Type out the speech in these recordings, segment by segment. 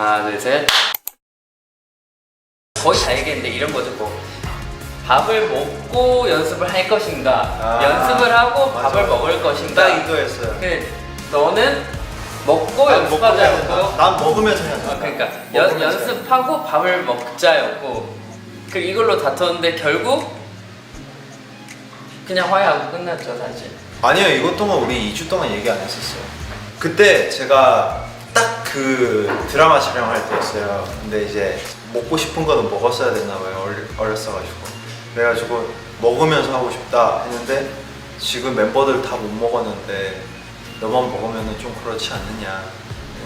하나 둘 셋 거의 다 얘기했는데 이런 거죠 뭐 밥을 먹고 연습을 할 것인가 아, 연습을 하고 맞아. 밥을 먹을 것인가 딱 이거였어요. 근데 너는 먹고 난 먹고 해야 연습하자였고. 난 먹으면서 해야 된다. 어, 그러니까 연, 먹으면서 해야 된다. 연습하고 밥을 먹자였고 그 이걸로 다퉜는데 결국 그냥 화해하고 끝났죠 사실 아니요 이것 동안 우리 2주 동안 얘기 안 했었어요 그때 제가 딱 그 드라마 촬영할 때였어요. 근데 이제 먹고 싶은 거는 먹었어야 됐나 봐요. 어렸어가지고. 그래가지고 먹으면서 하고 싶다 했는데 지금 멤버들 다 못 먹었는데 너만 먹으면 좀 그렇지 않느냐.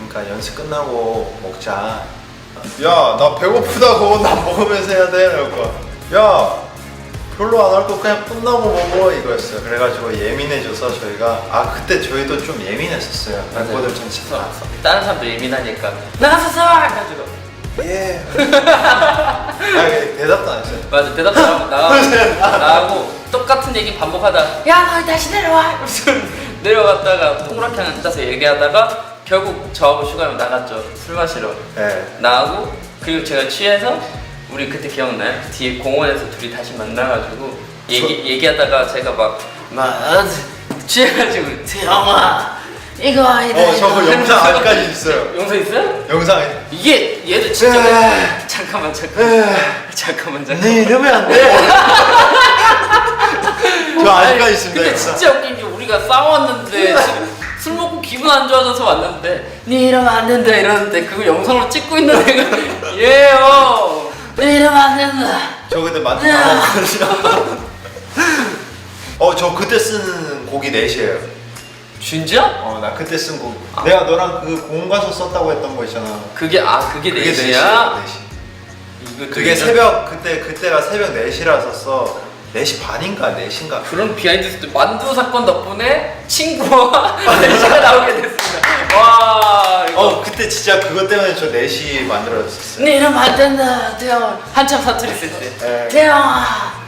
그러니까 연습 끝나고 먹자. 야 나 배고프다고. 나 먹으면서 해야 돼. 이러고. 야 별로 안 할 거 그냥 끝나고 먹어 이거였어요. 그래가지고 예민해져서 저희가 아 그때 저희도 좀 예민했었어요. 멤버들 전체 다. 다른 사람도 예민하니까 나가서 써! 해가지고 예. 아 대답도 안 했어요. 맞아 대답 잘하고 나가고 나가고 똑같은 얘기 반복하다 야너 다시 내려와 이러면서 내려갔다가 동그랗게 앉아서 얘기하다가 결국 저하고 슈가랑 나갔죠 술 마시러 네. 나하고 그리고 제가 취해서 우리 그때 기억나요? 그 뒤에 공원에서 둘이 다시 만나가지고 얘기, 얘기하다가 제가 막막 취해가지고 태영아 이거 아니다 어 저거 이거." 영상 아직까지 있어요. 영상 있어요? 영상에. 이게 얘도 진짜 에이. 잠깐만 에이. 잠깐만 잠깐만 네 이러면 안 돼. 저 아직까지 있습니다. 근데 영상. 진짜 웃긴 게 우리가 싸웠는데 술- 술 먹고 기분 안 좋아져서 왔는데 니 이러면 안 된다 이러는데 그거 영상으로 찍고 있는 애가 얘요 저 그때 만두 다 먹거든요. 어 저 그때 쓴 곡이 넷이에요. 진짜? 어 나 그때 쓴 곡. 아. 내가 너랑 그 공원 가서 썼다고 했던 거 있잖아. 그게 아 그게 그게 넷이야? 4시. 이거 그게 새벽 그때 그때가 새벽 4시라서 써 4시 반인가 4시인가 그런 비하인드 스토리 만두 사건 덕분에 친구와 넷이가 나오게 어 그때 진짜 그것 때문에 저 4시 만들어졌었어요. 니 이러면 안 된다 태영 한참 사투리 쓸 때 네. 태영아